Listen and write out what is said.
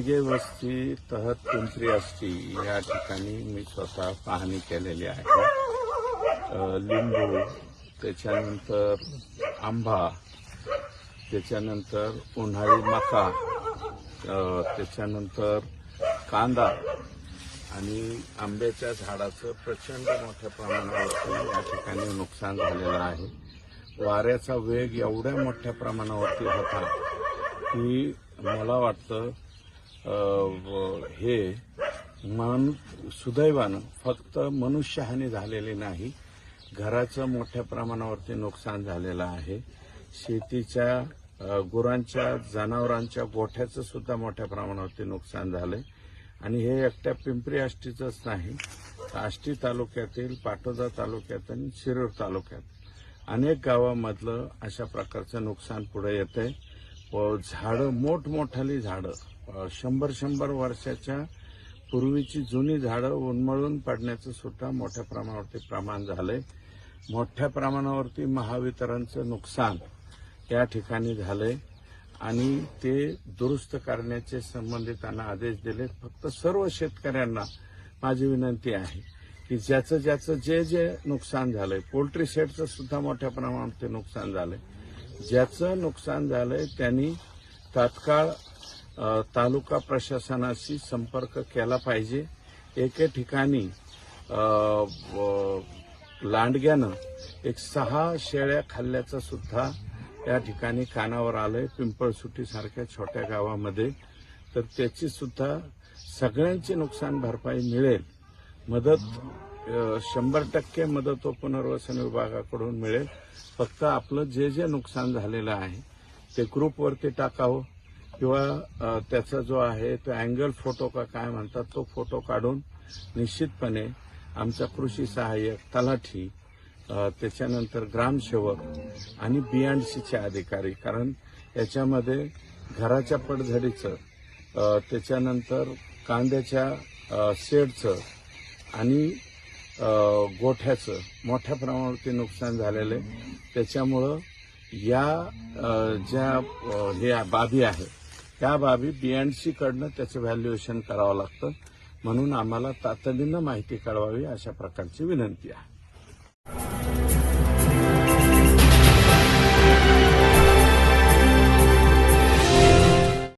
आष्टी तहत पिंपरी आष्टी या ठिकाणी मी स्वतः पाहणी केलेली आहे. लिंबू त्याच्यानंतर आंबा त्याच्यानंतर उन्हाळी मका त्याच्यानंतर कांदा आणि आंब्याच्या झाडाचं प्रचंड मोठ्या प्रमाणावरती या ठिकाणी नुकसान झालेलं आहे. वाऱ्याचा वेग एवढ्या मोठ्या प्रमाणावरती होता की मला वाटतं हे मन सुदैवानं फक्त मनुष्यहानी झालेली नाही घराचं मोठ्या प्रमाणावरती नुकसान झालेलं आहे. शेतीच्या गुरांच्या जनावरांच्या गोठ्याचं सुद्धा मोठ्या प्रमाणावरती नुकसान झालंय. आणि हे एकट्या पिंपरी आष्टीचंच नाही तर आष्टी तालुक्यातील पाटोदा तालुक्यात आणि शिरूर तालुक्यात. अनेक गावामधलं अशा प्रकारचं नुकसान पुढे येतंय. व झाडं मोठमोठाली झाडं शंभर शंभर वर्षाच्या पूर्वीची जुनी झाडं उन्मळून पडण्याचं सुद्धा मोठ्या प्रमाणावरती प्रमाण झालंय. मोठ्या प्रमाणावरती महावितरणचं नुकसान या ठिकाणी झालंय. आणि ते दुरुस्त करण्याचे संबंधितांना आदेश दिले फक्त सर्व शेतकऱ्यांना माझी विनंती आहे की ज्याचं ज्याचं जे जे नुकसान झालंय पोल्ट्री शेडचं सुद्धा मोठ्या प्रमाणावरती नुकसान झालंय. ज्याचं नुकसान झालंय त्यांनी तात्काळ तालुका प्रशासनाशी संपर्क केला पाहिजे. एके ठिकाणी लांडग्यानं एक सहा शेळ्या खाल्ल्याचं सुद्धा या ठिकाणी कानावर आलंय. पिंपळसुटीसारख्या छोट्या गावामध्ये. तर त्याची सुद्धा सगळ्यांची नुकसान भरपाई मिळेल. मदत शंभर टक्के मदत व पुनर्वसन विभागाकडून मिळेल. फक्त आपलं जे जे नुकसान झालेलं आहे ते ग्रुपवरती टाकावं. किंवा त्याचा जो आहे तो अँगल फोटो का काय म्हणतात तो फोटो काढून निश्चितपणे आमचा कृषी सहाय्यक तलाठी त्याच्यानंतर ग्रामसेवक आणि बीएनडसीचे अधिकारी. कारण याच्यामध्ये घराच्या पडझडीचं त्याच्यानंतर कांद्याच्या शेडचं आणि गोठ्याचं मोठ्या प्रमाणावरती नुकसान झालेलं आहे. त्याच्यामुळं या ज्या हे बाबी आहेत त्या बाबी बीएनसी कडनं त्याचं व्हॅल्युएशन करावं लागतं. म्हणून आम्हाला तातडीनं माहिती कळवावी अशा प्रकारची विनंती आहे.